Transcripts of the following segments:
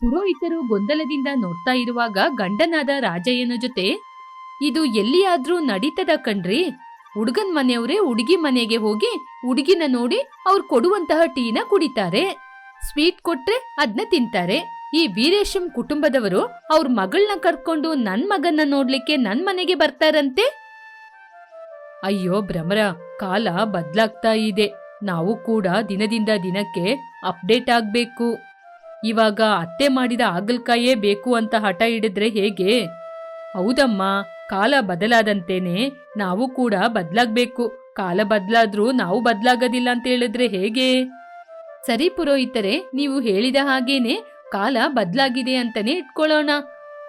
ಪುರೋಹಿತರು ಗೊಂದಲದಿಂದ ನೋಡ್ತಾ ಇರುವಾಗ ಗಂಡನಾದ ರಾಜಯ್ಯನ ಜೊತೆ, ಇದು ಎಲ್ಲಿಯಾದ್ರೂ ನಡೀತದ ಕಣ್ರಿ. ಹುಡುಗನ್ ಮನೆಯವರೇ ಹುಡುಗಿ ಮನೆಗೆ ಹೋಗಿ ಹುಡುಗಿನ ನೋಡಿ ಅವ್ರು ಕೊಡುವಂತಹ ಟೀನ ಕುಡಿತಾರೆ. ಸ್ವೀಟ್ ಕೊಟ್ರೆ ಅದ್ನ ತಿಂತಾರೆ. ಈ ವೀರೇಶಂ ಕುಟುಂಬದವರು ಅವ್ರ ಮಗಳನ್ನ ಕರ್ಕೊಂಡು ನನ್ ಮಗನ್ನ ನೋಡ್ಲಿಕ್ಕೆ ನನ್ ಮನೆಗೆ ಬರ್ತಾರಂತೆ? ಅಯ್ಯೋ ಭ್ರಮರ, ಕಾಲ ಬದ್ಲಾಗ್ತಾ ಇದೆ. ನಾವು ಕೂಡ ದಿನದಿಂದ ದಿನಕ್ಕೆ ಅಪ್ಡೇಟ್ ಆಗ್ಬೇಕು. ಇವಾಗ ಅತ್ತೆ ಮಾಡಿದ ಆಗಲ್ಕಾಯೇ ಬೇಕು ಅಂತ ಹಠ ಹಿಡಿದ್ರೆ ಹೇಗೆ? ಹೌದಮ್ಮ, ಕಾಲ ಬದಲಾದಂತೇನೆ ನಾವು ಕೂಡ ಬದ್ಲಾಗ್ಬೇಕು. ಕಾಲ ಬದ್ಲಾದ್ರೂ ನಾವು ಬದಲಾಗೋದಿಲ್ಲ ಅಂತ ಹೇಳಿದ್ರೆ ಹೇಗೆ? ಸರಿ ಪುರೋಹಿತರೆ, ನೀವು ಹೇಳಿದ ಹಾಗೇನೆ ಕಾಲ ಬದ್ಲಾಗಿದೆ ಅಂತಾನೆ ಇಟ್ಕೊಳ್ಳೋಣ.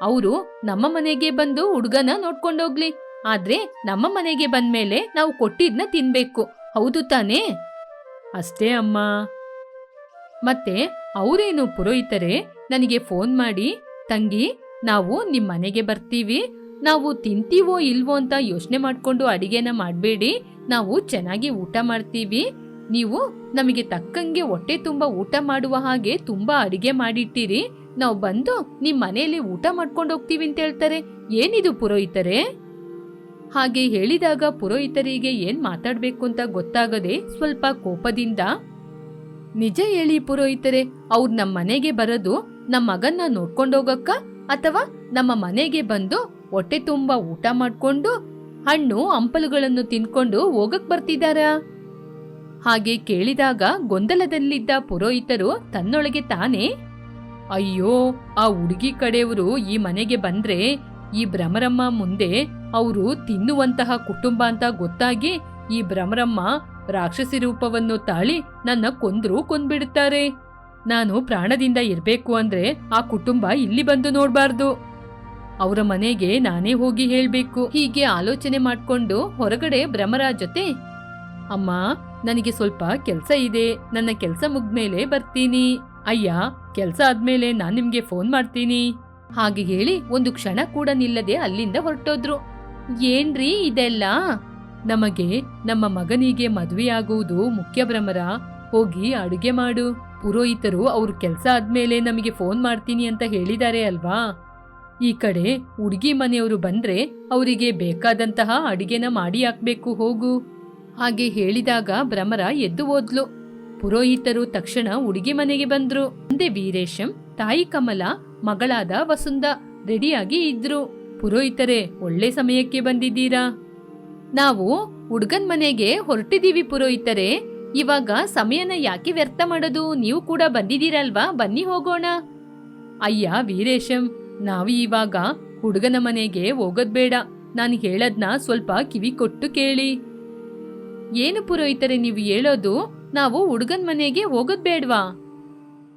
ಅವರು ನಮ್ಮ ಮನೆಗೆ ಬಂದು ಹುಡುಗನ ನೋಡ್ಕೊಂಡೋಗ್ಲಿ. ಆದ್ರೆ ನಮ್ಮ ಮನೆಗೆ ಬಂದ್ಮೇಲೆ ನಾವು ಕೊಟ್ಟಿದ್ನ ತಿನ್ಬೇಕು. ಹೌದು ತಾನೇ? ಅಷ್ಟೇ ಅಮ್ಮ. ಮತ್ತೆ ಅವರೇನು ಪುರೋಹಿತರೆ, ನನಗೆ ಫೋನ್ ಮಾಡಿ, ತಂಗಿ, ನಾವು ನಿಮ್ಮ ಮನೆಗೆ ಬರ್ತೀವಿ, ನಾವು ತಿಂತೀವೋ ಇಲ್ವೋ ಅಂತ ಯೋಚನೆ ಮಾಡ್ಕೊಂಡು ಅಡಿಗೆನ ಮಾಡಬೇಡಿ, ನಾವು ಚೆನ್ನಾಗಿ ಊಟ ಮಾಡ್ತೀವಿ, ನೀವು ನಮಗೆ ತಕ್ಕಂಗೆ ಹೊಟ್ಟೆ ತುಂಬ ಊಟ ಮಾಡುವ ಹಾಗೆ ತುಂಬಾ ಅಡಿಗೆ ಮಾಡಿಟ್ಟಿರಿ, ನಾವು ಬಂದು ನಿಮ್ಮ ಮನೆಯಲ್ಲಿ ಊಟ ಮಾಡ್ಕೊಂಡು ಹೋಗ್ತೀವಿ ಅಂತ ಹೇಳ್ತಾರೆ, ಏನಿದು ಪುರೋಹಿತರೆ? ಹಾಗೆ ಹೇಳಿದಾಗ ಪುರೋಹಿತರಿಗೆ ಏನ್ ಮಾತಾಡ್ಬೇಕು ಅಂತ ಗೊತ್ತಾಗದೆ ಸ್ವಲ್ಪ ಕೋಪದಿಂದ ನಿಜ ಹೇಳಿ ಪುರೋಹಿತರೆ, ಅವ್ರು ನಮ್ಮ ಮನೆಗೆ ಬರೋದು ನಮ್ಮ ಮಗನ್ನ ನೋಡ್ಕೊಂಡೋಗಕ್ಕ ಅಥವಾ ನಮ್ಮ ಮನೆಗೆ ಬಂದು ಹೊಟ್ಟೆ ತುಂಬಾ ಊಟ ಮಾಡ್ಕೊಂಡು ಹಣ್ಣು, ಹಂಪಲುಗಳನ್ನು ತಿನ್ಕೊಂಡು ಹೋಗಕ್ ಬರ್ತಿದಾರಾ? ಹಾಗೆ ಕೇಳಿದಾಗ ಗೊಂದಲದಲ್ಲಿದ್ದ ಪುರೋಹಿತರು ತನ್ನೊಳಗೆ ತಾನೇ, ಅಯ್ಯೋ, ಆ ಹುಡುಗಿ ಕಡೆಯವರು ಈ ಮನೆಗೆ ಬಂದ್ರೆ ಈ ಭ್ರಮರಮ್ಮ ಮುಂದೆ ಅವರು ತಿನ್ನುವಂತಹ ಕುಟುಂಬ ಅಂತ ಗೊತ್ತಾಗಿ ಈ ಭ್ರಮರಮ್ಮ ರಾಕ್ಷಸಿ ರೂಪವನ್ನು ತಾಳಿ ನನ್ನ ಕೊಂದ್ರೂ ಕೊಂದ್ಬಿಡುತ್ತಾರೆ ನಾನು ಪ್ರಾಣದಿಂದ ಇರಬೇಕು ಅಂದ್ರೆ ಆ ಕುಟುಂಬ ಇಲ್ಲಿ ಬಂದು ನೋಡಬಾರ್ದು. ಅವರ ಮನೆಗೆ ನಾನೇ ಹೋಗಿ ಹೇಳ್ಬೇಕು. ಹೀಗೆ ಆಲೋಚನೆ ಮಾಡ್ಕೊಂಡು ಹೊರಗಡೆ ಭ್ರಮರ ಜೊತೆ, ಅಮ್ಮ, ನನಗೆ ಸ್ವಲ್ಪ ಕೆಲಸ ಇದೆ. ನನ್ನ ಕೆಲಸ ಮುಗ್ದ್ಮೇಲೆ ಬರ್ತೀನಿ. ಅಯ್ಯ, ಕೆಲಸ ಆದ್ಮೇಲೆ ನಾನು ನಿಮ್ಗೆ ಫೋನ್ ಮಾಡ್ತೀನಿ. ಹಾಗೆ ಹೇಳಿ ಒಂದು ಕ್ಷಣ ಕೂಡ ನಿಲ್ಲದೆ ಅಲ್ಲಿಂದ ಹೊರಟೋದ್ರು. ಏನ್ರಿ ಇದೆಲ್ಲ? ನಮಗೆ ನಮ್ಮ ಮಗನಿಗೆ ಮದುವೆಯಾಗುವುದು ಮುಖ್ಯ ಭ್ರಮರ. ಹೋಗಿ ಅಡುಗೆ ಮಾಡು. ಪುರೋಹಿತರು ಅವ್ರ ಕೆಲಸ ಆದ್ಮೇಲೆ ನಮಗೆ ಫೋನ್ ಮಾಡ್ತೀನಿ ಅಂತ ಹೇಳಿದ್ದಾರೆ ಅಲ್ವಾ? ಈ ಕಡೆ ಹುಡುಗಿ ಮನೆಯವರು ಬಂದ್ರೆ ಅವರಿಗೆ ಬೇಕಾದಂತಹ ಅಡಿಗೆನ ಮಾಡಿ ಹಾಕ್ಬೇಕು, ಹೋಗು. ಹಾಗೆ ಹೇಳಿದಾಗ ಭ್ರಮರ ಎದ್ದು ಹೋದ್ಲು. ಪುರೋಹಿತರು ತಕ್ಷಣ ಹುಡುಗಿ ಮನೆಗೆ ಬಂದ್ರು. ಅಂದೆ ವೀರೇಶಂ, ತಾಯಿ ಕಮಲ, ಮಗಳಾದ ವಸುಂಧ ರೆಡಿಯಾಗಿ ಇದ್ರು. ಪುರೋಹಿತರೇ, ಒಳ್ಳೆ ಸಮಯಕ್ಕೆ ಬಂದಿದ್ದೀರಾ? ನಾವು ಹುಡುಗನ್ ಮನೆಗೆ ಹೊರಟಿದೀವಿ ಪುರೋಹಿತರೆ. ಇವಾಗ ಸಮಯನ ಯಾಕೆ ವ್ಯರ್ಥ ಮಾಡೋದು? ನೀವು ಕೂಡ ಬಂದಿದ್ದೀರಲ್ವಾ? ಬನ್ನಿ ಹೋಗೋಣ. ಅಯ್ಯ ವೀರೇಶಂ, ನಾವು ಇವಾಗ ಹುಡುಗನ ಮನೆಗೆ ಹೋಗೋದ್ ಬೇಡ. ನಾನು ಹೇಳದ್ನ ಸ್ವಲ್ಪ ಕಿವಿ ಕೊಟ್ಟು ಕೇಳಿ. ಏನು ಪುರೋಹಿತರೆ, ನೀವು ಹೇಳೋದು ನಾವು ಹುಡುಗನ ಮನೆಗೆ ಹೋಗೋದ್ ಬೇಡ್ವಾ?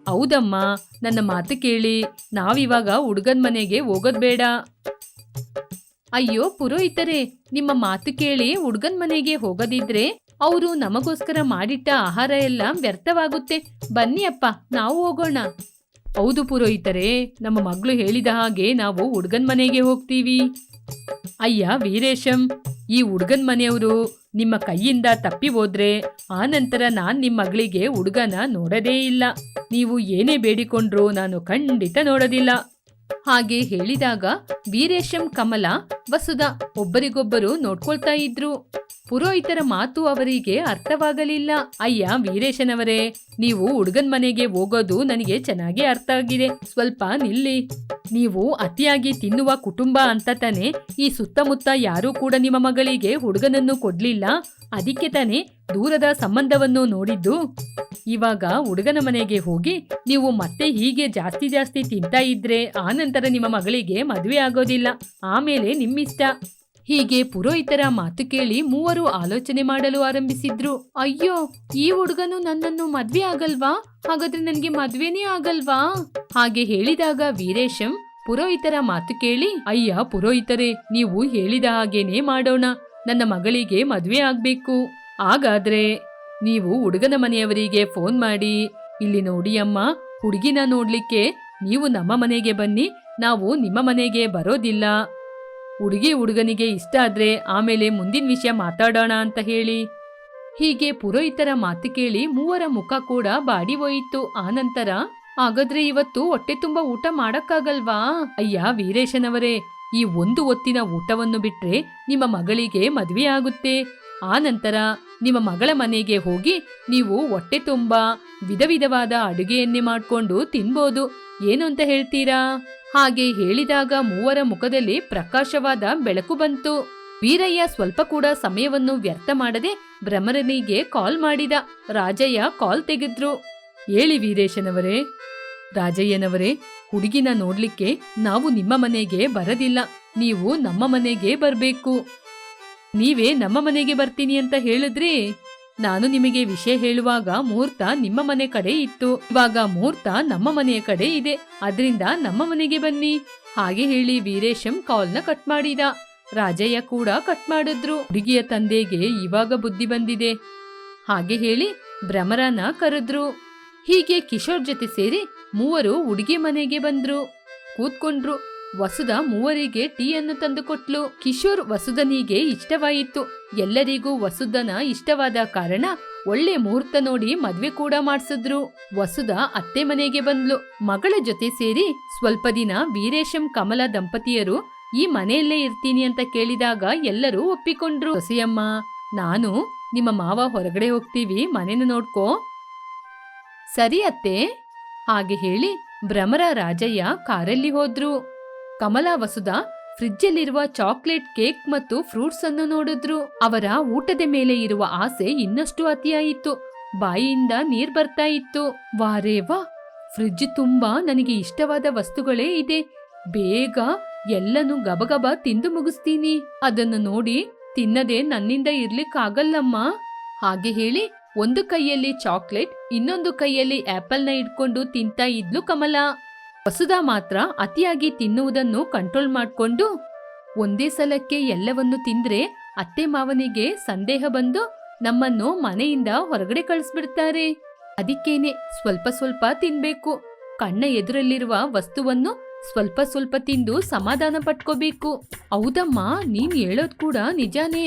ಹೌದಮ್ಮ, ನನ್ನ ಮಾತು ಕೇಳಿ. ನಾವಿವಾಗ ಹುಡುಗನ ಮನೆಗೆ ಹೋಗೋದ್ ಬೇಡ. ಅಯ್ಯೋ ಪುರೋಹಿತರೆ, ನಿಮ್ಮ ಮಾತು ಕೇಳಿ ಹುಡುಗನ್ ಮನೆಗೆ ಹೋಗದಿದ್ರೆ ಅವರು ನಮಗೋಸ್ಕರ ಮಾಡಿಟ್ಟ ಆಹಾರ ಎಲ್ಲ ವ್ಯರ್ಥವಾಗುತ್ತೆ. ಬನ್ನಿ ಅಪ್ಪ, ನಾವು ಹೋಗೋಣ. ಹೌದು ಪುರೋಹಿತರೆ, ನಮ್ಮ ಮಗಳು ಹೇಳಿದ ಹಾಗೆ ನಾವು ಹುಡುಗನ್ ಮನೆಗೆ ಹೋಗ್ತೀವಿ. ಅಯ್ಯ ವೀರೇಶಂ, ಈ ಹುಡುಗನ್ ಮನೆಯವರು ನಿಮ್ಮ ಕೈಯಿಂದ ತಪ್ಪಿ ಹೋದ್ರೆ ಆ ನಂತರ ನಾನ್ ನಿಮ್ಮ ಮಗಳಿಗೆ ಹುಡುಗನ ನೋಡದೇ ಇಲ್ಲ. ನೀವು ಏನೇ ಬೇಡಿಕೊಂಡ್ರೂ ನಾನು ಖಂಡಿತ ನೋಡೋದಿಲ್ಲ. ಹಾಗೆ ಹೇಳಿದಾಗ ವೀರೇಶಂ ಕಮಲ ವಸುದ ಒಬ್ಬರಿಗೊಬ್ಬರು ನೋಡ್ಕೊಳ್ತಾ ಇದ್ರು. ಪುರೋಹಿತರ ಮಾತು ಅವರಿಗೆ ಅರ್ಥವಾಗಲಿಲ್ಲ. ಅಯ್ಯ, ವೀರೇಶನವರೇ, ನೀವು ಹುಡುಗನ್ ಮನೆಗೆ ಹೋಗೋದು ನನಗೆ ಚೆನ್ನಾಗಿ ಅರ್ಥ ಆಗಿದೆ. ಸ್ವಲ್ಪ ನಿಲ್ಲಿ. ನೀವು ಅತಿಯಾಗಿ ತಿನ್ನುವ ಕುಟುಂಬ ಅಂತ ತಾನೆ, ಈ ಸುತ್ತಮುತ್ತ ಯಾರೂ ಕೂಡ ನಿಮ್ಮ ಮಗಳಿಗೆ ಹುಡುಗನನ್ನು ಕೊಡ್ಲಿಲ್ಲ. ಅದಕ್ಕೆ ತಾನೆ ದೂರದ ಸಂಬಂಧವನ್ನು ನೋಡಿದ್ದು. ಇವಾಗ ಹುಡುಗನ ಮನೆಗೆ ಹೋಗಿ ನೀವು ಮತ್ತೆ ಹೀಗೆ ಜಾಸ್ತಿ ಜಾಸ್ತಿ ತಿಂತಾ ಇದ್ರೆ ಆನಂತರ ನಿಮ್ಮ ಮಗಳಿಗೆ ಮದುವೆ ಆಗೋದಿಲ್ಲ. ಆಮೇಲೆ ನಿಮ್ಮಿಷ್ಟ. ಹೀಗೆ ಪುರೋಹಿತರ ಮಾತು ಕೇಳಿ ಮೂವರು ಆಲೋಚನೆ ಮಾಡಲು ಆರಂಭಿಸಿದ್ರು. ಅಯ್ಯೋ, ಈ ಹುಡುಗನು ನನ್ನನ್ನು ಮದ್ವೆ ಆಗಲ್ವಾ? ಹಾಗಾದ್ರೆ ನನ್ಗೆ ಮದ್ವೆನೇ ಆಗಲ್ವಾ? ಹಾಗೆ ಹೇಳಿದಾಗ ವೀರೇಶಂ ಪುರೋಹಿತರ ಮಾತು ಕೇಳಿ, ಅಯ್ಯ ಪುರೋಹಿತರೇ, ನೀವು ಹೇಳಿದ ಹಾಗೇನೆ ಮಾಡೋಣ. ನನ್ನ ಮಗಳಿಗೆ ಮದ್ವೆ ಆಗ್ಬೇಕು. ಹಾಗಾದ್ರೆ ನೀವು ಹುಡುಗನ ಮನೆಯವರಿಗೆ ಫೋನ್ ಮಾಡಿ, ಇಲ್ಲಿ ನೋಡಿ ಅಮ್ಮ, ಹುಡುಗಿನ ನೋಡ್ಲಿಕ್ಕೆ ನೀವು ನಮ್ಮ ಮನೆಗೆ ಬನ್ನಿ. ನಾವು ನಿಮ್ಮ ಮನೆಗೆ ಬರೋದಿಲ್ಲ. ಹುಡುಗಿ ಹುಡುಗನಿಗೆ ಇಷ್ಟ ಆದ್ರೆ ಆಮೇಲೆ ಮುಂದಿನ ವಿಷಯ ಮಾತಾಡೋಣ ಅಂತ ಹೇಳಿ. ಹೀಗೆ ಪುರೋಹಿತರ ಮಾತು ಕೇಳಿ ಮೂವರ ಮುಖ ಕೂಡ ಬಾಡಿ ಹೋಯಿತು. ಆನಂತರ ಹಾಗಾದ್ರೆ ಇವತ್ತು ಹೊಟ್ಟೆ ತುಂಬಾ ಊಟ ಮಾಡಕ್ಕಾಗಲ್ವಾ? ಅಯ್ಯ, ವೀರೇಶನವರೇ, ಈ ಒಂದು ಹೊತ್ತಿನ ಊಟವನ್ನು ಬಿಟ್ರೆ ನಿಮ್ಮ ಮಗಳಿಗೆ ಮದುವೆ ಆಗುತ್ತೆ. ಆ ನಂತರ ನಿಮ್ಮ ಮಗಳ ಮನೆಗೆ ಹೋಗಿ ನೀವು ಹೊಟ್ಟೆ ತುಂಬಾ ವಿಧ ವಿಧವಾದ ಅಡುಗೆಯನ್ನೇ ಮಾಡ್ಕೊಂಡು ತಿನ್ಬೋದು. ಏನು ಅಂತ ಹೇಳ್ತೀರಾ? ಹಾಗೆ ಹೇಳಿದಾಗ ಮೂವರ ಮುಖದಲ್ಲಿ ಪ್ರಕಾಶವಾದ ಬೆಳಕು ಬಂತು. ವೀರಯ್ಯ ಸ್ವಲ್ಪ ಕೂಡ ಸಮಯವನ್ನು ವ್ಯರ್ಥ ಮಾಡದೆ ಭ್ರಮರನಿಗೆ ಕಾಲ್ ಮಾಡಿದ. ರಾಜಯ್ಯ ಕಾಲ್ ತೆಗೆದ್ರು. ಹೇಳಿ ವೀರೇಶನವರೇ, ರಾಜಯ್ಯನವರೇ, ಹುಡುಗಿನ ನೋಡ್ಲಿಕ್ಕೆ ನಾವು ನಿಮ್ಮ ಮನೆಗೆ ಬರದಿಲ್ಲ. ನೀವು ನಮ್ಮ ಮನೆಗೆ ಬರ್ಬೇಕು. ನೀವೇ ನಮ್ಮ ಮನೆಗೆ ಬರ್ತೀನಿ ಅಂತ ಹೇಳಿದ್ರಿ? ನಾನು ನಿಮಗೆ ವಿಷಯ ಹೇಳುವಾಗ ಮುಹೂರ್ತ ನಿಮ್ಮ ಮನೆ ಕಡೆ ಇತ್ತು. ಇವಾಗ ಮುಹೂರ್ತ ನಮ್ಮ ಮನೆಯ ಕಡೆ ಇದೆ. ಅದರಿಂದ ನಮ್ಮ ಮನೆಗೆ ಬನ್ನಿ. ಹಾಗೆ ಹೇಳಿ ವೀರೇಶಂ ಕಾಲ್ನ ಕಟ್ ಮಾಡಿದ. ರಾಜಯ್ಯ ಕೂಡ ಕಟ್ ಮಾಡಿದ್ರು. ಹುಡುಗಿಯ ತಂದೆಗೆ ಇವಾಗ ಬುದ್ಧಿ ಬಂದಿದೆ. ಹಾಗೆ ಹೇಳಿ ಭ್ರಮರನ ಕರೆದ್ರು. ಹೀಗೆ ಕಿಶೋರ್ ಜೊತೆ ಸೇರಿ ಮೂವರು ಹುಡುಗಿ ಮನೆಗೆ ಬಂದ್ರು. ಕೂತ್ಕೊಂಡ್ರು. ವಸುಧ ಮೂವರಿಗೆ ಟೀಯನ್ನು ತಂದುಕೊಟ್ಲು ಕಿಶೋರ್ ವಸುದನಿಗೆ ಇಷ್ಟವಾಯಿತು. ಎಲ್ಲರಿಗೂ ವಸುಧನ ಇಷ್ಟವಾದ ಕಾರಣ ಒಳ್ಳೆ ಮುಹೂರ್ತ ನೋಡಿ ಮದ್ವೆ ಕೂಡ ಮಾಡ್ಸಿದ್ರು. ವಸುಧ ಅತ್ತೆ ಮನೆಗೆ ಬಂದ್ಲು. ಮಗಳ ಜೊತೆ ಸೇರಿ ಸ್ವಲ್ಪ ದಿನ ವೀರೇಶಂ, ಕಮಲ ದಂಪತಿಯರು ಈ ಮನೆಯಲ್ಲೇ ಇರ್ತೀನಿ ಅಂತ ಕೇಳಿದಾಗ ಎಲ್ಲರೂ ಒಪ್ಪಿಕೊಂಡ್ರು. ಸೊಸೆಯಮ್ಮ, ನಾನು ನಿಮ್ಮ ಮಾವ ಹೊರಗಡೆ ಹೋಗ್ತೀವಿ, ಮನೇನ ನೋಡ್ಕೋ. ಸರಿ ಅತ್ತೆ, ಹಾಗೆ ಹೇಳಿ ಭ್ರಮರ ರಾಜಯ್ಯ ಕಾರಲ್ಲಿ ಹೋದ್ರು. ಕಮಲಾ, ವಸುಧ ಫ್ರಿಜ್ಜಲ್ಲಿರುವ ಚಾಕ್ಲೇಟ್ ಕೇಕ್ ಮತ್ತು ಫ್ರೂಟ್ಸ್ ಅನ್ನು ನೋಡಿದ್ರು. ಅವರ ಊಟದ ಮೇಲೆ ಇರುವ ಆಸೆ ಇನ್ನಷ್ಟು ಅತಿಯಾಯಿತು. ಬಾಯಿಯಿಂದ ನೀರ್ ಬರ್ತಾ ಇತ್ತು. ವಾರೇ ವಾ ಫ್ರಿಡ್ಜ್ ತುಂಬಾ ನನಗೆ ಇಷ್ಟವಾದ ವಸ್ತುಗಳೇ ಇದೆ. ಬೇಗ ಎಲ್ಲನೂ ಗಬಗಬ ತಿಂದು ಮುಗಿಸ್ತೀನಿ. ಅದನ್ನು ನೋಡಿ ತಿನ್ನದೆ ನನ್ನಿಂದ ಇರ್ಲಿಕ್ಕಾಗಲ್ಲಮ್ಮ. ಹಾಗೆ ಹೇಳಿ ಒಂದು ಕೈಯಲ್ಲಿ ಚಾಕ್ಲೇಟ್, ಇನ್ನೊಂದು ಕೈಯಲ್ಲಿ ಆಪಲ್ನ ಇಟ್ಕೊಂಡು ತಿಂತಾ ಇದ್ಲು ಕಮಲ. ವಸುಧಾ ಮಾತ್ರ ಅತಿಯಾಗಿ ತಿನ್ನುವುದನ್ನು ಕಂಟ್ರೋಲ್ ಮಾಡ್ಕೊಂಡು ಒಂದೇ ಸಲಕ್ಕೆ ಎಲ್ಲವನ್ನು ತಿಂದ್ರೆ ಅತ್ತೆ ಮಾವನಿಗೆ ಸಂದೇಹ ಬಂದು ನಮ್ಮನ್ನು ಮನೆಯಿಂದ ಹೊರಗಡೆ ಕಳಿಸ್ಬಿಡ್ತಾರೆ. ಅದಕ್ಕೇನೆ ಸ್ವಲ್ಪ ಸ್ವಲ್ಪ ತಿನ್ಬೇಕು. ಕಣ್ಣ ಎದುರಲ್ಲಿರುವ ವಸ್ತುವನ್ನು ಸ್ವಲ್ಪ ಸ್ವಲ್ಪ ತಿಂದು ಸಮಾಧಾನ ಪಟ್ಕೋಬೇಕು. ಹೌದಮ್ಮ, ನೀನ್ ಹೇಳೋದ್ ಕೂಡ ನಿಜಾನೇ.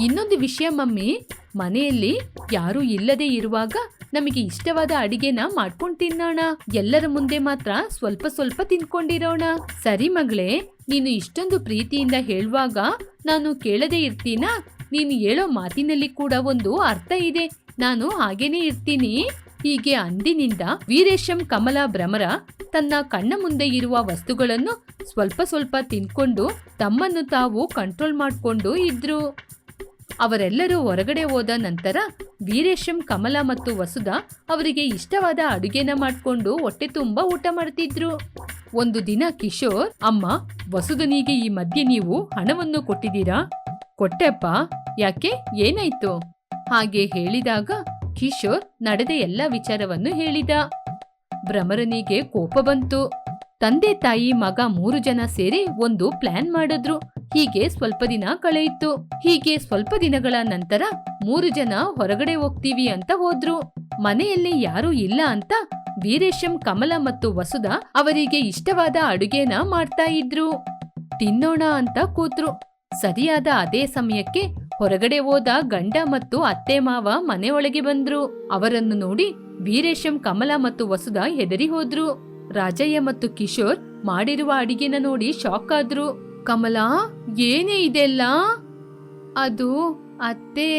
ಇನ್ನೊಂದು ವಿಷಯ ಮಮ್ಮಿ, ಮನೆಯಲ್ಲಿ ಯಾರೂ ಇಲ್ಲದೆ ಇರುವಾಗ ನಮಗೆ ಇಷ್ಟವಾದ ಅಡಿಗೆನ ಮಾಡ್ಕೊಂಡು ತಿನ್ನೋಣ. ಎಲ್ಲರ ಮುಂದೆ ಮಾತ್ರ ಸ್ವಲ್ಪ ಸ್ವಲ್ಪ ತಿನ್ಕೊಂಡಿರೋಣ. ಸರಿ ಮಗಳೇ, ನೀನು ಇಷ್ಟೊಂದು ಪ್ರೀತಿಯಿಂದ ಹೇಳುವಾಗ ನಾನು ಕೇಳದೆ ಇರ್ತೀನಾ? ನೀನು ಹೇಳೋ ಮಾತಿನಲ್ಲಿ ಕೂಡ ಒಂದು ಅರ್ಥ ಇದೆ. ನಾನು ಹಾಗೇನೆ ಇರ್ತೀನಿ. ಹೀಗೆ ಅಂದಿನಿಂದ ವೀರೇಶಂ ಕಮಲ ಭ್ರಮರ ತನ್ನ ಕಣ್ಣ ಮುಂದೆ ಇರುವ ವಸ್ತುಗಳನ್ನು ಸ್ವಲ್ಪ ಸ್ವಲ್ಪ ತಿನ್ಕೊಂಡು ತಮ್ಮನ್ನು ತಾವು ಕಂಟ್ರೋಲ್ ಮಾಡಿಕೊಂಡು ಇದ್ರು. ಅವರೆಲ್ಲರೂ ಹೊರಗಡೆ ಹೋದ ನಂತರ ವೀರೇಶಂ, ಕಮಲ ಮತ್ತು ವಸುಧ ಅವರಿಗೆ ಇಷ್ಟವಾದ ಅಡುಗೆನ ಮಾಡಿಕೊಂಡು ಹೊಟ್ಟೆ ತುಂಬ ಊಟ ಮಾಡ್ತಿದ್ರು. ಒಂದು ದಿನ ಕಿಶೋರ್, ಅಮ್ಮ, ವಸುಧನಿಗೆ ಈ ಮಧ್ಯೆ ನೀವು ಹಣವನ್ನು ಕೊಟ್ಟಿದ್ದೀರಾ? ಕೊಟ್ಟೆಪ್ಪ. ಯಾಕೆ? ಏನಾಯ್ತು? ಹಾಗೆ ಹೇಳಿದಾಗ ಕಿಶೋರ್ ನಡೆದ ಎಲ್ಲ ವಿಚಾರವನ್ನು ಹೇಳಿದ. ಭ್ರಮರನಿಗೆ ಕೋಪ ಬಂತು. ತಂದೆ ತಾಯಿ, ಮಗ ಮೂರು ಜನ ಸೇರಿ ಒಂದು ಪ್ಲಾನ್ ಮಾಡಿದ್ರು. ಹೀಗೆ ಸ್ವಲ್ಪ ದಿನ ಕಳೆಯಿತು ಹೀಗೆ ಸ್ವಲ್ಪ ದಿನಗಳ ನಂತರ ಮೂರು ಜನ ಹೊರಗಡೆ ಹೋಗ್ತೀವಿ ಅಂತ ಹೋದ್ರು. ಮನೆಯಲ್ಲಿ ಯಾರೂ ಇಲ್ಲ ಅಂತ ವೀರೇಶಂ, ಕಮಲ ಮತ್ತು ವಸುಧ ಅವರಿಗೆ ಇಷ್ಟವಾದ ಅಡುಗೆನ ಮಾಡ್ತಾ ಇದ್ರು. ತಿನ್ನೋಣ ಅಂತ ಕೂತ್ರು. ಸರಿಯಾದ ಅದೇ ಸಮಯಕ್ಕೆ ಹೊರಗಡೆ ಹೋದ ಗಂಡ ಮತ್ತು ಅತ್ತೆ ಮಾವ ಮನೆಯೊಳಗೆ ಬಂದ್ರು. ಅವರನ್ನು ನೋಡಿ ವೀರೇಶಂ, ಕಮಲ ಮತ್ತು ವಸುಧ ಹೆದರಿ ಹೋದ್ರು. ರಾಜಯ್ಯ ಮತ್ತು ಕಿಶೋರ್ ಮಾಡಿರುವ ಅಡಿಗೆನ ನೋಡಿ ಶಾಕ್ ಆದ್ರು. ಕಮಲಾ, ಏನೇ ಇದೆಲ್ಲ? ಅದು ಅತ್ತೆ.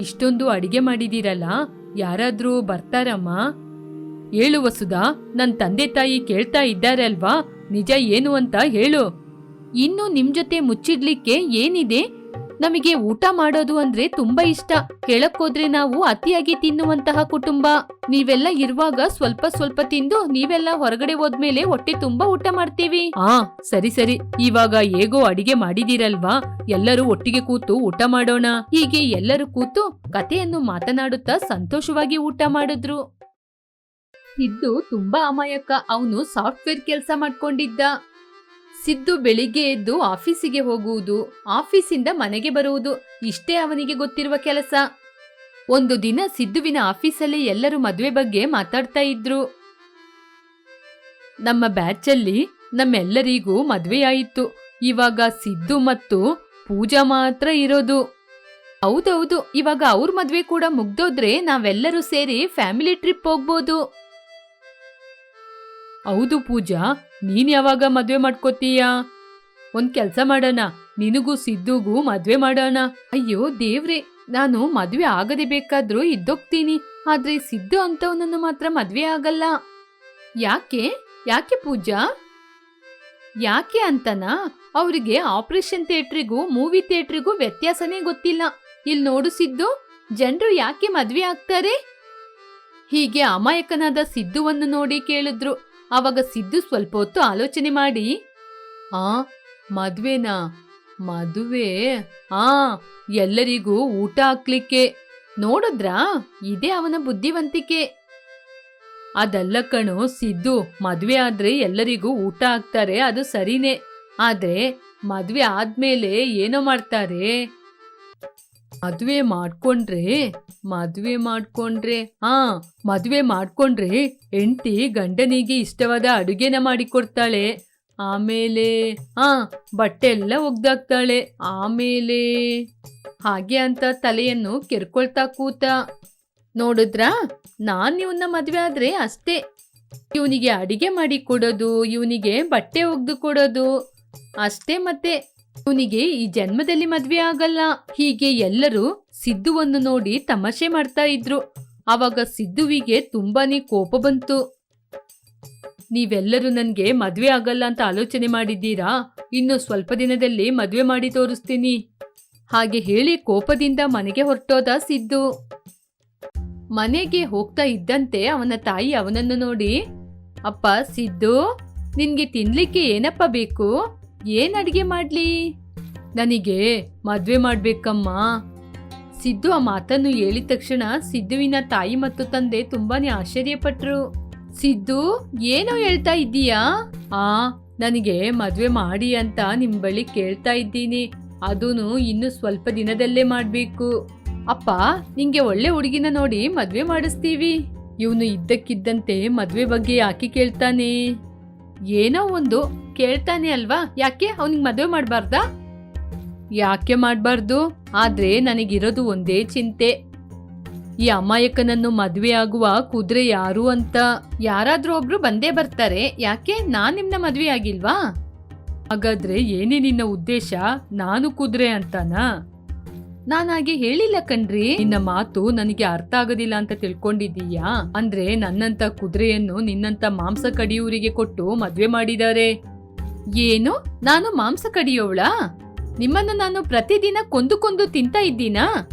ಇಷ್ಟೊಂದು ಅಡಿಗೆ ಮಾಡಿದೀರಲ್ಲ, ಯಾರಾದ್ರೂ ಬರ್ತಾರಮ್ಮ? ಹೇಳು ವಸುಧಾ ನನ್ನ ತಂದೆ ತಾಯಿ ಕೇಳ್ತಾ ಇದ್ದಾರೆ ಅಲ್ವಾ ನಿಜ ಏನು ಅಂತ ಹೇಳು. ಇನ್ನು ನಿಮ್ ಜೊತೆ ಮುಚ್ಚಿಡ್ಲಿಕ್ಕೆ ಏನಿದೆ? ನಮಗೆ ಊಟ ಮಾಡೋದು ಅಂದ್ರೆ ತುಂಬಾ ಇಷ್ಟ. ಹೇಳಕ್ಕೋದ್ರೆ ನಾವು ಅತಿಯಾಗಿ ತಿನ್ನುವಂತಹ ಕುಟುಂಬ. ನೀವೆಲ್ಲ ಇರುವಾಗ ಸ್ವಲ್ಪ ಸ್ವಲ್ಪ ತಿಂದು ನೀವೆಲ್ಲ ಹೊರಗಡೆ ಹೋದ್ಮೇಲೆ ಹೊಟ್ಟೆ ತುಂಬಾ ಊಟ ಮಾಡ್ತೀವಿ. ಆ, ಸರಿ ಸರಿ. ಇವಾಗ ಹೇಗೋ ಅಡಿಗೆ ಮಾಡಿದಿರಲ್ವಾ? ಎಲ್ಲರೂ ಒಟ್ಟಿಗೆ ಕೂತು ಊಟ ಮಾಡೋಣ. ಹೀಗೆ ಎಲ್ಲರೂ ಕೂತು ಕಥೆಯನ್ನು ಮಾತನಾಡುತ್ತಾ ಸಂತೋಷವಾಗಿ ಊಟ ಮಾಡಿದ್ರು. ಸಿದ್ದು ತುಂಬಾ ಅಮಾಯಕ. ಅವನು ಸಾಫ್ಟ್ವೇರ್ ಕೆಲಸ ಮಾಡ್ಕೊಂಡಿದ್ದ. ಸಿದ್ದು ಬೆಳಿಗ್ಗೆ ಎದ್ದು ಆಫೀಸಿಗೆ ಹೋಗುವುದು, ಆಫೀಸಿಂದ ಮನೆಗೆ ಬರುವುದು, ಇಷ್ಟೇ ಅವನಿಗೆ ಗೊತ್ತಿರುವ ಕೆಲಸ. ಒಂದು ದಿನ ಸಿದ್ದುವಿನ ಆಫೀಸಲ್ಲಿ ಎಲ್ಲರೂ ಮದುವೆ ಬಗ್ಗೆ ಮಾತಾಡ್ತಾ ಇದ್ರು. ನಮ್ಮ ಬ್ಯಾಚಲ್ಲಿ ನಮ್ಮೆಲ್ಲರಿಗೂ ಮದುವೆಯಾಯಿತು. ಇವಾಗ ಸಿದ್ದು ಮತ್ತು ಪೂಜಾ ಮಾತ್ರ ಇರೋದು. ಹೌದೌದು, ಇವಾಗ ಅವ್ರ ಮದ್ವೆ ಕೂಡ ಮುಗ್ದೋದ್ರೆ ನಾವೆಲ್ಲರೂ ಸೇರಿ ಫ್ಯಾಮಿಲಿ ಟ್ರಿಪ್ ಹೋಗ್ಬೋದು. ಹೌದು ಪೂಜಾ, ನೀನ್ ಯಾವಾಗ ಮದ್ವೆ ಮಾಡ್ಕೋತೀಯಾ? ಒಂದ್ ಕೆಲ್ಸ ಮಾಡೋಣ, ನಿನಗೂ ಸಿದ್ದುಗೂ ಮದ್ವೆ ಮಾಡೋಣ. ಅಯ್ಯೋ ದೇವ್ರೆ, ನಾನು ಮದ್ವೆ ಆಗದೆ ಬೇಕಾದ್ರೂ ಇದ್ದೋಗ್ತೀನಿ. ಆದ್ರೆ ಸಿದ್ದು ಅಂತವನನ್ನು ಮಾತ್ರ ಮದ್ವೆ ಆಗಲ್ಲ. ಯಾಕೆ? ಯಾಕೆ ಪೂಜಾ? ಯಾಕೆ ಅಂತನಾ? ಅವರಿಗೆ ಆಪರೇಷನ್ ಥಿಯೇಟ್ರಿಗೂ, ಮೂವಿ ಥಿಯೇಟ್ರಿಗೂ ವ್ಯತ್ಯಾಸನೇ ಗೊತ್ತಿಲ್ಲ. ಇಲ್ಲಿ ನೋಡು ಸಿದ್ದು, ಜನರು ಯಾಕೆ ಮದ್ವೆ ಆಗ್ತಾರೆ? ಹೀಗೆ ಅಮಾಯಕನಾದ ಸಿದ್ದುವನ್ನು ನೋಡಿ ಕೇಳಿದ್ರು. ಆವಾಗ ಸಿದ್ದು ಸ್ವಲ್ಪ ಹೊತ್ತು ಆಲೋಚನೆ ಮಾಡಿ, ಆ, ಮದ್ವೆನಾ? ಮದುವೆ? ಆ, ಎಲ್ಲರಿಗೂ ಊಟ ಹಾಕ್ಲಿಕ್ಕೆ. ನೋಡಿದ್ರಾ? ಇದೇ ಅವನ ಬುದ್ಧಿವಂತಿಕೆ. ಅದಲ್ಲ ಕಣೋ ಸಿದ್ದು, ಮದ್ವೆ ಆದ್ರೆ ಎಲ್ಲರಿಗೂ ಊಟ ಹಾಕ್ತಾರೆ, ಅದು ಸರಿನೇ. ಆದ್ರೆ ಮದ್ವೆ ಆದ್ಮೇಲೆ ಏನೋ ಮಾಡ್ತಾರೆ? ಮದ್ವೆ ಮಾಡ್ಕೊಂಡ್ರೆ, ಮದುವೆ ಮಾಡ್ಕೊಂಡ್ರೆ, ಹಾ, ಮದುವೆ ಮಾಡ್ಕೊಂಡ್ರೆ ಹೆಂಡತಿ ಗಂಡನಿಗೆ ಇಷ್ಟವಾದ ಅಡುಗೆನ ಮಾಡಿಕೊಡ್ತಾಳೆ. ಆಮೇಲೆ, ಹಾ ಬಟ್ಟೆ ಎಲ್ಲ ಒಗ್ದಾಕ್ತಾಳೆ. ಆಮೇಲೆ, ಹಾಗೆ ಅಂತ ತಲೆಯನ್ನು ಕೆರ್ಕೊಳ್ತಾ ಕೂತ. ನೋಡಿದ್ರಾ? ನಾನ್ ಇವನ್ನ ಮದುವೆ ಆದ್ರೆ ಅಷ್ಟೇ. ಇವನಿಗೆ ಅಡಿಗೆ ಮಾಡಿ ಕೊಡೋದು ಇವನಿಗೆ ಬಟ್ಟೆ ಒಗ್ದು ಕೊಡೋದು, ಅಷ್ಟೇ ಮತ್ತೆ. ಇವನಿಗೆ ಈ ಜನ್ಮದಲ್ಲಿ ಮದ್ವೆ ಆಗಲ್ಲ. ಹೀಗೆ ಎಲ್ಲರೂ ಸಿದ್ದುವನ್ನು ನೋಡಿ ತಮಾಷೆ ಮಾಡ್ತಾ ಇದ್ರು. ಅವಾಗ ಸಿದ್ದುವಿಗೆ ತುಂಬಾನೇ ಕೋಪ ಬಂತು. ನೀವೆಲ್ಲರೂ ನನಗೆ ಮದುವೆ ಆಗಲ್ಲ ಅಂತ ಆಲೋಚನೆ ಮಾಡಿದ್ದೀರಾ? ಇನ್ನು ಸ್ವಲ್ಪ ದಿನದಲ್ಲಿ ಮದುವೆ ಮಾಡಿ ತೋರಿಸ್ತೀನಿ. ಹಾಗೆ ಹೇಳಿ ಕೋಪದಿಂದ ಮನೆಗೆ ಹೊರಟೋದ ಸಿದ್ದು. ಮನೆಗೆ ಹೋಗ್ತಾ ಇದ್ದಂತೆ ಅವನ ತಾಯಿ ಅವನನ್ನು ನೋಡಿ, ಅಪ್ಪ, ಸಿದ್ದು, ನಿನ್ಗೆ ತಿನ್ಲಿಕ್ಕೆ ಏನಪ್ಪ ಬೇಕು? ಏನ್ ಅಡಿಗೆ ಮಾಡ್ಲಿ? ನನಗೆ ಮದ್ವೆ ಮಾಡ್ಬೇಕಮ್ಮ. ಸಿದ್ದು ಆ ಮಾತನ್ನು ಹೇಳಿದ ತಕ್ಷಣ ಸಿದ್ದುವಿನ ತಾಯಿ ಮತ್ತು ತಂದೆ ತುಂಬಾನೇ ಆಶ್ಚರ್ಯಪಟ್ರು. ಸಿದ್ದು, ಏನೋ ಹೇಳ್ತಾ ಇದ್ದೀಯಾ? ಆ, ನನಗೆ ಮದುವೆ ಮಾಡಿ ಅಂತ ನಿಮ್ಮ ಬಳಿ ಕೇಳ್ತಾ ಇದ್ದೀನಿ. ಅದೂ ಇನ್ನು ಸ್ವಲ್ಪ ದಿನದಲ್ಲೇ ಮಾಡಬೇಕು. ಅಪ್ಪ, ನಿಂಗೆ ಒಳ್ಳೆ ಹುಡುಗಿನ ನೋಡಿ ಮದುವೆ ಮಾಡಿಸ್ತೀವಿ. ಇವನು ಇದ್ದಕ್ಕಿದ್ದಂತೆ ಮದುವೆ ಬಗ್ಗೆ ಯಾಕೆ ಕೇಳ್ತಾನೆ? ಏನೋ ಒಂದು ಕೇಳ್ತಾನೆ ಅಲ್ವಾ? ಯಾಕೆ? ಅವನಿಗೆ ಮದುವೆ ಮಾಡಬಾರ್ದಾ? ಯಾಕೆ ಮಾಡಬಾರ್ದು? ಆದ್ರೆ ನನಗಿರೋದು ಒಂದೇ ಚಿಂತೆ. ಈ ಅಮಾಯಕನನ್ನು ಮದ್ವೆ ಆಗುವ ಕುದುರೆ ಯಾರು ಅಂತ? ಯಾರಾದ್ರೂ ಒಬ್ರು ಬಂದೇ ಬರ್ತಾರೆ. ಯಾಕೆ? ನಾನು ನಿಮ್ನ ಮದುವೆ ಆಗಿಲ್ವಾ? ಹಾಗಾದ್ರೆ ಏನೇ ನಿನ್ನ ಉದ್ದೇಶ? ನಾನು ಕುದುರೆ ಅಂತಾನಾ? ನಾನಾಗೆ ಹೇಳಿಲ್ಲ ಕಣ್ರಿ. ನಿನ್ನ ಮಾತು ನನಗೆ ಅರ್ಥ ಆಗೋದಿಲ್ಲ ಅಂತ ತಿಳ್ಕೊಂಡಿದ್ದೀಯಾ? ಅಂದ್ರೆ ನನ್ನಂತ ಕುದುರೆಯನ್ನು ನಿನ್ನಂತ ಮಾಂಸ ಕಡಿಯೂರಿಗೆ ಕೊಟ್ಟು ಮದ್ವೆ ಮಾಡಿದ್ದಾರೆ ಏನು? ನಾನು ಮಾಂಸ ಕಡಿಯೋವಳಾ? ನಿಮ್ಮನ್ನು ನಾನು ಪ್ರತಿದಿನ ಕೊಂದು ಕೊಂದು ತಿಂತ ಇದ್ದೀನಾ?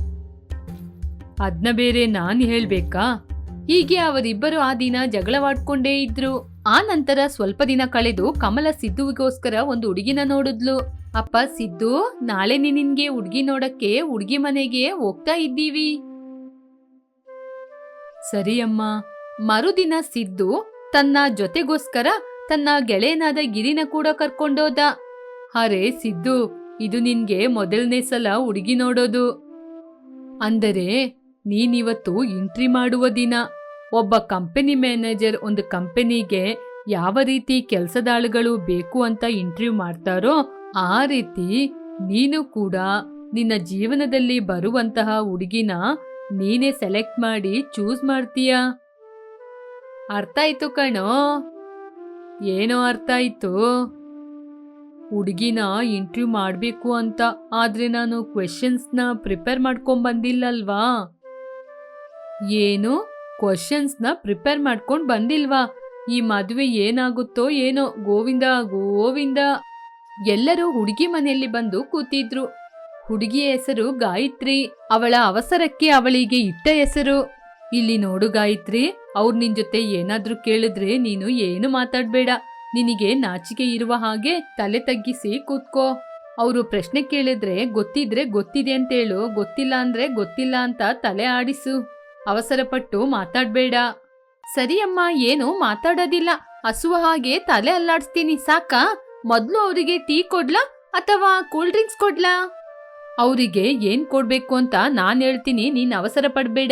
ಅದ್ನ ಬೇರೆ ನಾನು ಹೇಳ್ಬೇಕಾ? ಹೀಗೆ ಅವರಿಬ್ಬರು ಆ ದಿನ ಜಗಳವಾಡ್ಕೊಂಡೇ ಇದ್ರು. ಆ ನಂತರ ಸ್ವಲ್ಪ ದಿನ ಕಳೆದು ಕಮಲ ಸಿದ್ದುವಿಗೋಸ್ಕರ ಒಂದು ಹುಡುಗಿನ ನೋಡಿದ್ಲು. ಅಪ್ಪ, ಸಿದ್ದು, ನಾಳೆ ನಿನ್ಗೆ ಹುಡ್ಗಿ ನೋಡಕ್ಕೆ ಹುಡ್ಗಿ ಮನೆಗೆ ಹೋಗ್ತಾ ಇದ್ದೀವಿ. ಸರಿ ಅಮ್ಮ. ಮರುದಿನ ಸಿದ್ದು ತನ್ನ ಜೊತೆಗೋಸ್ಕರ ತನ್ನ ಗೆಳೆಯನಾದ ಗಿರಿನ ಕೂಡ ಕರ್ಕೊಂಡೋದ. ಅರೆ ಸಿದ್ದು, ಇದು ನಿನ್ಗೆ ಮೊದಲನೇ ಸಲ ಹುಡುಗಿ ನೋಡೋದು. ಅಂದರೆ ನೀನಿವತ್ತು ಎಂಟ್ರಿ ಮಾಡುವ ದಿನ. ಒಬ್ಬ ಕಂಪನಿ ಮ್ಯಾನೇಜರ್ ಒಂದು ಕಂಪನಿಗೆ ಯಾವ ರೀತಿ ಕೆಲಸದಾಳುಗಳು ಬೇಕು ಅಂತ ಇಂಟರ್ವ್ಯೂ ಮಾಡ್ತಾರೋ ಆ ರೀತಿ ನೀನು ಕೂಡ ನಿನ್ನ ಜೀವನದಲ್ಲಿ ಬರುವಂತಹ ಹುಡುಗಿನ ನೀನೇ ಸೆಲೆಕ್ಟ್ ಮಾಡಿ ಚೂಸ್ ಮಾಡ್ತೀಯ? ಅರ್ಥ ಆಯ್ತು ಕಣೋ. ಏನೋ ಅರ್ಥ ಆಯ್ತು. ಹುಡುಗಿನ ಇಂಟರ್ವ್ಯೂ ಮಾಡಬೇಕು ಅಂತ ಆದ್ರೆ ನಾನು ಕ್ವೆಶನ್ಸ್ನ ಪ್ರಿಪೇರ್ ಮಾಡ್ಕೊಂಡ್ ಬಂದಿಲ್ಲಲ್ವಾ ಏನು? ಕ್ವಶನ್ಸ್ನ ಪ್ರಿಪೇರ್ ಮಾಡ್ಕೊಂಡ್ ಬಂದಿಲ್ವಾ? ಈ ಮದುವೆ ಏನಾಗುತ್ತೋ ಏನೋ, ಗೋವಿಂದ ಗೋವಿಂದ. ಎಲ್ಲರೂ ಹುಡುಗಿ ಮನೆಯಲ್ಲಿ ಬಂದು ಕೂತಿದ್ರು. ಹುಡುಗಿಯ ಹೆಸರು ಗಾಯತ್ರಿ, ಅವಳ ಅವಸರಕ್ಕೆ ಅವಳಿಗೆ ಇಟ್ಟ ಹೆಸರು. ಇಲ್ಲಿ ನೋಡು ಗಾಯತ್ರಿ, ಅವ್ರು ನಿನ್ ಜೊತೆ ಏನಾದ್ರೂ ಕೇಳಿದ್ರೆ ನೀನು ಏನು ಮಾತಾಡ್ಬೇಡ. ನಿನಗೆ ನಾಚಿಕೆ ಇರುವ ಹಾಗೆ ತಲೆ ತಗ್ಗಿಸಿ ಕೂತ್ಕೋ. ಅವರು ಪ್ರಶ್ನೆ ಕೇಳಿದ್ರೆ, ಗೊತ್ತಿದ್ರೆ ಗೊತ್ತಿದೆ ಅಂತೇಳು. ಗೊತ್ತಿಲ್ಲ ಅಂದ್ರೆ ಗೊತ್ತಿಲ್ಲ ಅಂತ ತಲೆ ಆಡಿಸು. ಅವಸರಪಟ್ಟು ಮಾತಾಡ್ಬೇಡ. ಸರಿಯಮ್ಮ ಏನು ಮಾತಾಡೋದಿಲ್ಲ. ಹಸುವ ಹಾಗೆ ತಲೆ ಅಲ್ಲಾಡಿಸ್ತೀನಿ, ಸಾಕಾ? ಮೊದ್ಲು ಅವರಿಗೆ ಟೀ ಕೊಡ್ಲಾ ಅಥವಾ ಕೂಲ್ ಡ್ರಿಂಕ್ಸ್ ಕೊಡ್ಲಾ? ಅವರಿಗೆ ಏನ್ ಕೊಡ್ಬೇಕು ಅಂತ ನಾನ್ ಹೇಳ್ತೀನಿ, ನೀನ್ ಅವಸರ ಪಡ್ಬೇಡ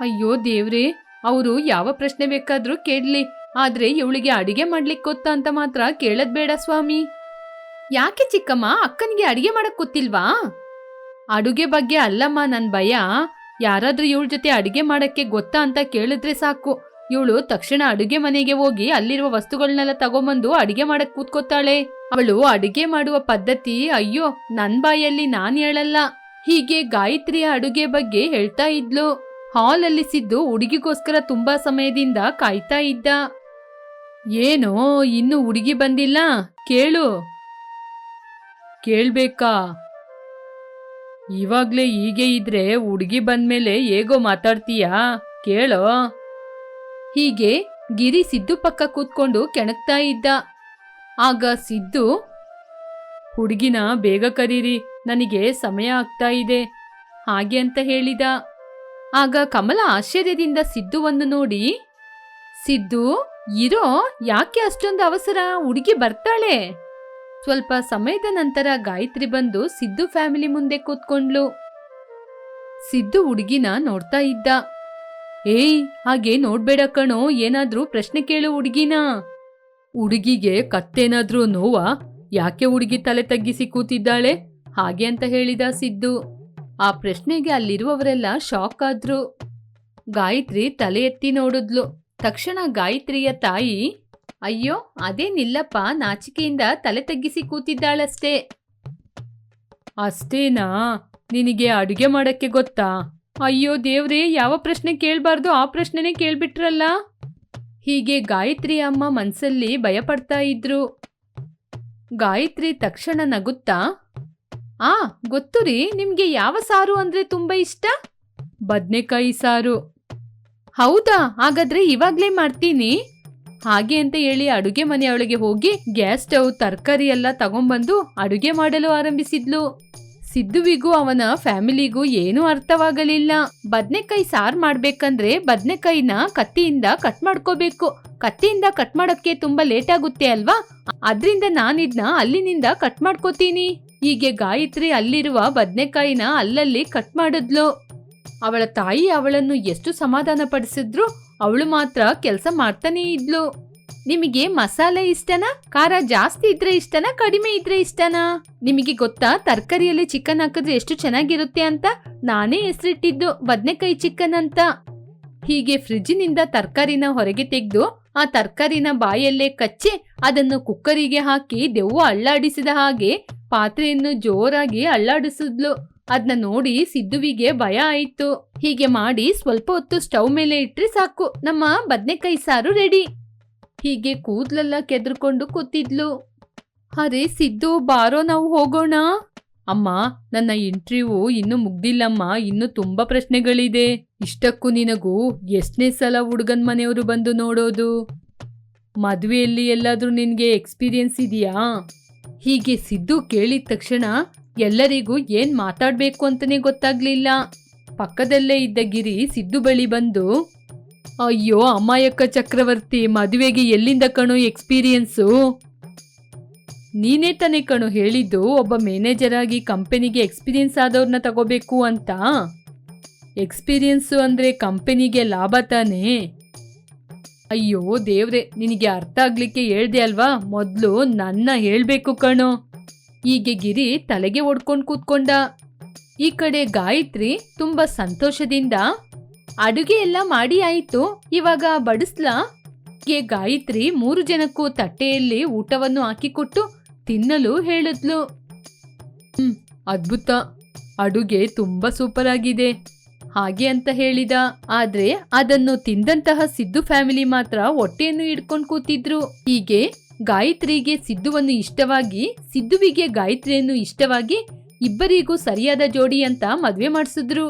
ಅಯ್ಯೋ ದೇವ್ರೆ, ಅವರು ಯಾವ ಪ್ರಶ್ನೆ ಬೇಕಾದ್ರೂ ಕೇಳಲಿ. ಆದ್ರೆ ಇವಳಿಗೆ ಅಡಿಗೆ ಮಾಡ್ಲಿಕ್ಕೆ ಗೊತ್ತಾ ಅಂತ ಮಾತ್ರ ಕೇಳದ್ ಬೇಡ ಸ್ವಾಮಿ. ಯಾಕೆ ಚಿಕ್ಕಮ್ಮ, ಅಕ್ಕನಿಗೆ ಅಡಿಗೆ ಮಾಡಕ್ ಗೊತ್ತಿಲ್ವಾ? ಅಡುಗೆ ಬಗ್ಗೆ ಅಲ್ಲಮ್ಮ, ನನ್ ಭಯ. ಯಾರಾದ್ರೂ ಇವಳ ಜೊತೆ ಅಡಿಗೆ ಮಾಡಕ್ಕೆ ಗೊತ್ತಾ ಅಂತ ಕೇಳಿದ್ರೆ ಸಾಕು. ಇವಳು ತಕ್ಷಣ ಅಡುಗೆ ಮನೆಗೆ ಹೋಗಿ ಅಲ್ಲಿರುವ ವಸ್ತುಗಳನ್ನೆಲ್ಲ ತಗೊಂಬಂದು ಅಡಿಗೆ ಮಾಡಕ್ ಕೂತ್ಕೋತಾಳೆ. ಅವಳು ಅಡುಗೆ ಮಾಡುವ ಪದ್ಧತಿ ಅಯ್ಯೋ, ನನ್ ಬಾಯಲ್ಲಿ ನಾನ್ ಹೇಳಲ್ಲ. ಹೀಗೆ ಗಾಯತ್ರಿಯ ಅಡುಗೆ ಬಗ್ಗೆ ಹೇಳ್ತಾ ಇದ್ಲು. ಅಲ್ಲಿ ಸಿದ್ದು ಹುಡುಗಿಗೋಸ್ಕರ ತುಂಬಾ ಸಮಯದಿಂದ ಕಾಯ್ತಾ ಇದ್ದ. ಏನೋ, ಇನ್ನು ಹುಡುಗಿ ಬಂದಿಲ್ಲ? ಕೇಳು. ಕೇಳ್ಬೇಕಾ? ಇವಾಗ್ಲೇ ಹೀಗೆ ಇದ್ರೆ ಹುಡುಗಿ ಬಂದ್ಮೇಲೆ ಹೇಗೋ ಮಾತಾಡ್ತೀಯಾ? ಕೇಳೋ? ಹೀಗೆ ಗಿರಿ ಸಿದ್ದು ಪಕ್ಕ ಕೂತ್ಕೊಂಡು ಕೆಣಕ್ತಾ ಇದ್ದ. ಆಗ ಸಿದ್ದು, ಹುಡುಗಿನ ಬೇಗ ಕರೀರಿ, ನನಗೆ ಸಮಯ ಆಗ್ತಾ ಇದೆ, ಹಾಗೆ ಅಂತ ಹೇಳಿದ. ಆಗ ಕಮಲ ಆಶ್ಚರ್ಯದಿಂದ ಸಿದ್ದುವನ್ನು ನೋಡಿ, ಸಿದ್ದು, ಇರೋ, ಯಾಕೆ ಅಷ್ಟೊಂದು ಅವಸರ? ಹುಡುಗಿ ಬರ್ತಾಳೆ. ಸ್ವಲ್ಪ ಸಮಯದ ನಂತರ ಗಾಯತ್ರಿ ಬಂದು ಸಿದ್ದು ಫ್ಯಾಮಿಲಿ ಮುಂದೆ ಕೂತ್ಕೊಂಡ್ಲು. ಸಿದ್ದು ಹುಡುಗಿನ ನೋಡ್ತಾ ಇದ್ದ. ಏಯ್, ಹಾಗೆ ನೋಡ್ಬೇಡ ಕಣೋ, ಏನಾದ್ರೂ ಪ್ರಶ್ನೆ ಕೇಳು ಹುಡುಗಿನ. ಹುಡುಗಿಗೆ ಕತ್ತೇನಾದ್ರೂ ನೋವಾ, ಯಾಕೆ ಹುಡುಗಿ ತಲೆ ತಗ್ಗಿಸಿ ಕೂತಿದ್ದಾಳೆ? ಹಾಗೆ ಅಂತ ಹೇಳಿದ ಸಿದ್ದು. ಆ ಪ್ರಶ್ನೆಗೆ ಅಲ್ಲಿರುವವರೆಲ್ಲ ಶಾಕ್ ಆದ್ರು. ಗಾಯತ್ರಿ ತಲೆ ಎತ್ತಿ ನೋಡಿದ್ಲು. ತಕ್ಷಣ ಗಾಯತ್ರಿಯ ತಾಯಿ ಅಯ್ಯೋ, ಅದೇನಿಲ್ಲಪ್ಪ. ನಾಚಿಕೆಯಿಂದ ತಲೆ ತಗ್ಗಿಸಿ ಕೂತಿದ್ದಾಳಷ್ಟೇ. ಅಷ್ಟೇನಾ? ನಿನಗೆ ಅಡುಗೆ ಮಾಡಕ್ಕೆ ಗೊತ್ತಾ? ಅಯ್ಯೋ, ದೇವ್ರೇ, ಯಾವ ಪ್ರಶ್ನೆ ಕೇಳಬಾರ್ದು. ಆ ಪ್ರಶ್ನೆನೇ ಕೇಳ್ಬಿಟ್ರಲ್ಲ. ಹೀಗೆ ಗಾಯತ್ರಿ ಅಮ್ಮ ಮನಸ್ಸಲ್ಲಿ ಭಯಪಡ್ತಾ ಇದ್ರು. ಗಾಯತ್ರಿ ತಕ್ಷಣ ನಗುತ್ತಾ, ಆ, ಗೊತ್ತು ರೀ, ನಿಮ್ಗೆ ಯಾವ ಸಾರು ಅಂದ್ರೆ ತುಂಬ ಇಷ್ಟ? ಬದ್ನೆಕಾಯಿ ಸಾರು. ಹೌದಾ, ಹಾಗಾದ್ರೆ ಇವಾಗ್ಲೇ ಮಾಡ್ತೀನಿ. ಹಾಗೆ ಅಂತ ಹೇಳಿ ಅಡುಗೆ ಮನೆಯೊಳಗೆ ಹೋಗಿ ಗ್ಯಾಸ್ ಸ್ಟವ್, ತರಕಾರಿ ಎಲ್ಲ ತಗೊಂಬಂದು ಅಡುಗೆ ಮಾಡಲು ಆರಂಭಿಸಿದ್ಲು. ಸಿದ್ದುವಿಗೂ ಅವನ ಫ್ಯಾಮಿಲಿಗೂ ಏನೂ ಅರ್ಥವಾಗಲಿಲ್ಲ. ಬದ್ನೆಕಾಯಿ ಸಾರ್ ಮಾಡ್ಬೇಕಂದ್ರೆ ಬದ್ನೆಕಾಯಿನ ಕತ್ತಿಯಿಂದ ಕಟ್ ಮಾಡ್ಕೋಬೇಕು. ಕತ್ತಿಯಿಂದ ಕಟ್ ಮಾಡೋಕ್ಕೆ ತುಂಬಾ ಲೇಟ್ ಆಗುತ್ತೆ ಅಲ್ವಾ? ಅದ್ರಿಂದ ನಾನಿದ್ನ ಅಲ್ಲಿನಿಂದ ಕಟ್ ಮಾಡ್ಕೋತೀನಿ. ಹೀಗೆ ಗಾಯತ್ರಿ ಅಲ್ಲಿರುವ ಬದ್ನೆಕಾಯಿನ ಅಲ್ಲಲ್ಲಿ ಕಟ್ ಮಾಡಿದ್ಲು. ಅವಳ ತಾಯಿ ಅವಳನ್ನು ಎಷ್ಟು ಸಮಾಧಾನ ಪಡಿಸಿದ್ರು ಅವಳು ಮಾತ್ರ ಕೆಲಸ ಮಾಡ್ತಾನೇ ಇದ್ಲು. ನಿಮಗೆ ಮಸಾಲೆ ಇಷ್ಟನಾ? ಖಾರ ಜಾಸ್ತಿ ಇದ್ರೆ ಇಷ್ಟನಾ? ಕಡಿಮೆ ಇದ್ರೆ ಇಷ್ಟನಾ? ನಿಮಗೆ ಗೊತ್ತಾ ತರಕಾರಿಯಲ್ಲಿ ಚಿಕನ್ ಹಾಕಿದ್ರೆ ಎಷ್ಟು ಚೆನ್ನಾಗಿರುತ್ತೆ ಅಂತ? ನಾನೇ ಹೆಸರಿಟ್ಟಿದ್ದು ಬದನೆಕಾಯಿ ಚಿಕನ್ ಅಂತ. ಹೀಗೆ ಫ್ರಿಜ್ಜಿನಿಂದ ತರಕಾರಿನ ಹೊರಗೆ ತೆಗೆದು ಆ ತರಕಾರಿನ ಬಾಯಲ್ಲೇ ಕಚ್ಚಿ ಅದನ್ನು ಕುಕ್ಕರಿಗೆ ಹಾಕಿ ದೆವ್ವ ಅಳ್ಳಾಡಿಸಿದ ಹಾಗೆ ಪಾತ್ರೆಯನ್ನು ಜೋರಾಗಿ ಅಳ್ಳಾಡಿಸಿದ್ಲು. ಅದನ್ನ ನೋಡಿ ಸಿದ್ದುವಿಗೆ ಭಯ ಆಯಿತು. ಹೀಗೆ ಮಾಡಿ ಸ್ವಲ್ಪ ಹೊತ್ತು ಸ್ಟವ್ ಮೇಲೆ ಇಟ್ಟರೆ ಸಾಕು. ನಮ್ಮ ಬದನೆಕಾಯಿ ಸಾರು ರೆಡಿ ಹೀಗೆ ಕೂದ್ಲೆಲ್ಲ ಕೆದ್ರಕೊಂಡು ಕೂತಿದ್ಲು. ಅರೆ ಸಿದ್ದು, ಬಾರೋ ನಾವು ಹೋಗೋಣ. ಅಮ್ಮ, ನನ್ನ ಇಂಟರ್ವ್ಯೂ ಇನ್ನೂ ಮುಗ್ದಿಲ್ಲಮ್ಮ. ಇನ್ನೂ ತುಂಬಾ ಪ್ರಶ್ನೆಗಳಿದೆ. ಇಷ್ಟಕ್ಕೂ ನಿನಗೂ ಎಷ್ಟನೇ ಸಲ ಹುಡುಗನ ಮನೆಯವರು ಬಂದು ನೋಡೋದು? ಮದುವೆಯಲ್ಲಿ ಎಲ್ಲಾದರೂ ನಿನಗೆ ಎಕ್ಸ್ಪೀರಿಯನ್ಸ್ ಇದೆಯಾ? ಹೀಗೆ ಸಿದ್ದು ಕೇಳಿದ ತಕ್ಷಣ ಎಲ್ಲರಿಗೂ ಏನ್ ಮಾತಾಡಬೇಕು ಅಂತಲೇ ಗೊತ್ತಾಗ್ಲಿಲ್ಲ. ಪಕ್ಕದಲ್ಲೇ ಇದ್ದ ಗಿರಿ ಸಿದ್ದು ಬಳಿ ಬಂದು, ಅಯ್ಯೋ, ಅಮಾಯಕ ಚಕ್ರವರ್ತಿ, ಮದುವೆಗೆ ಎಲ್ಲಿಂದ ಕಣು ಎಕ್ಸ್ಪೀರಿಯನ್ಸು? ನೀನೇ ತಾನೇ ಕಣು ಹೇಳಿದ್ದು, ಒಬ್ಬ ಮ್ಯಾನೇಜರ್ ಆಗಿ ಕಂಪನಿಗೆ ಎಕ್ಸ್ಪೀರಿಯನ್ಸ್ ಆದವ್ರನ್ನ ತಗೋಬೇಕು ಅಂತ. ಎಕ್ಸ್ಪೀರಿಯನ್ಸು ಅಂದ್ರೆ ಕಂಪನಿಗೆ ಲಾಭ ತಾನೇ. ಅಯ್ಯೋ, ದೇವ್ರೆ, ನಿನಗೆ ಅರ್ಥ ಆಗ್ಲಿಕ್ಕೆ ಹೇಳ್ದೆ ಅಲ್ವಾ? ಮೊದ್ಲು ನನ್ನ ಹೇಳ್ಬೇಕು ಕಣೋ. ಹೀಗೆ ಗಿರಿ ತಲೆಗೆ ಒಡ್ಕೊಂಡು ಕೂತ್ಕೊಂಡ. ಈ ಕಡೆ ಗಾಯತ್ರಿ ತುಂಬಾ ಸಂತೋಷದಿಂದ ಅಡುಗೆ ಎಲ್ಲ ಮಾಡಿ ಆಯಿತು. ಇವಾಗ ಬಡಿಸ್ಲಾ. ಗೆ ಗಾಯತ್ರಿ ಮೂರು ಜನಕ್ಕೂ ತಟ್ಟೆಯಲ್ಲಿ ಊಟವನ್ನು ಹಾಕಿಕೊಟ್ಟು ತಿನ್ನಲು ಹೇಳಿದ್ಲು. ಹ್ಮ್, ಅದ್ಭುತ. ಅಡುಗೆ ತುಂಬಾ ಸೂಪರ್ ಆಗಿದೆ. ಹಾಗೆ ಅಂತ ಹೇಳಿದ. ಆದ್ರೆ ಅದನ್ನು ತಿಂದಂತಹ ಸಿದ್ದು ಫ್ಯಾಮಿಲಿ ಮಾತ್ರ ಹೊಟ್ಟೆಯನ್ನು ಹಿಡ್ಕೊಂಡು ಕೂತಿದ್ರು. ಹೀಗೆ ಗಾಯತ್ರಿಗೆ ಸಿದ್ದುವನ್ನು ಇಷ್ಟವಾಗಿ, ಸಿದ್ದುವಿಗೆ ಗಾಯತ್ರಿಯನ್ನು ಇಷ್ಟವಾಗಿ ಇಬ್ಬರಿಗೂ ಸರಿಯಾದ ಜೋಡಿ ಅಂತ ಮದ್ವೆ ಮಾಡಿಸಿದ್ರು.